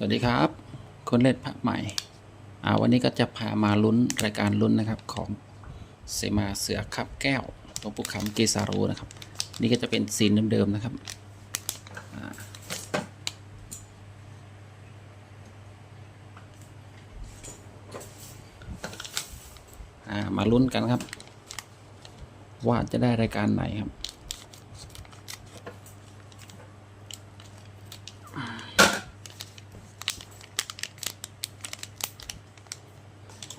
สวัสดีครับ คนเล่นพระใหม่อาวันนี้ก็จะพามาลุ้นรายการลุ้นนะครับของเสมาเสือคับแก้วหลวงปู่คำเกสาโรนะครับ นี่ก็จะเป็นซีนเดิมๆนะครับมาลุ้นกันครับ ว่าจะได้รายการไหนครับ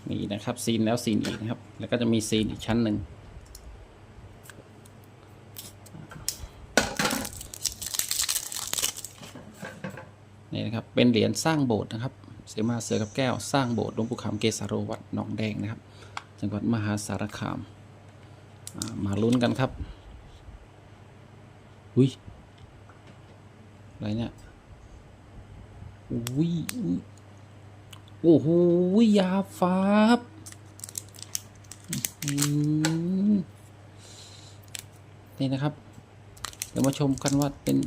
มีนะครับซีนแล้วซีนอีกนะครับ แล้วก็จะมีซีนอีกชั้นหนึ่งนี่นะครับเป็นเหรียญสร้างโบสถ์นะครับ เสมาเสือกับแก้วสร้างโบสถ์หลวงปู่คำเกสารวัดหนองแดงนะครับ จังหวัดมหาสารคามมาลุ้นกันครับอุ้ยอะไรเนี่ยอุ้ย โอ้โหยาฟ้าบอืมนี่นะครับ เดี๋ยวมาชมกันว่าเป็น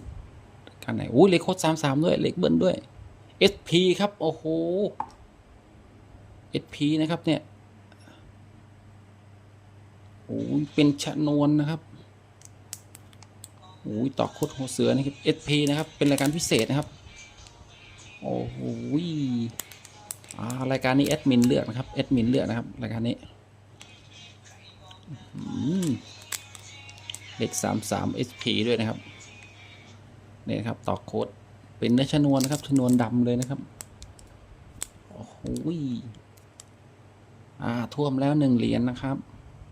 การไหนโอ้ยเลขโคดสามสามด้วย เลขเบิ้ลด้วย SP ครับ โอ้โห SP นะครับเนี่ยโอ้ยเป็นชะนวนนะครับโอ้ยต่อโคดหัวเสือนี่ครับ SP นะครับ เป็นรายการพิเศษนะครับ โอ้โห รายการนี้แอดมินเลือกนะครับแอดมินเลือกนะครับรายการนี้เด็กสามสาม SP ด้วยนะครับนี่นะครับต่อโค้ดเป็นเนื้อชนวนนะครับชนวนดำเลยนะครับโอ้โหอ่าท่วมแล้วหนึ่งเหรียญนะครับ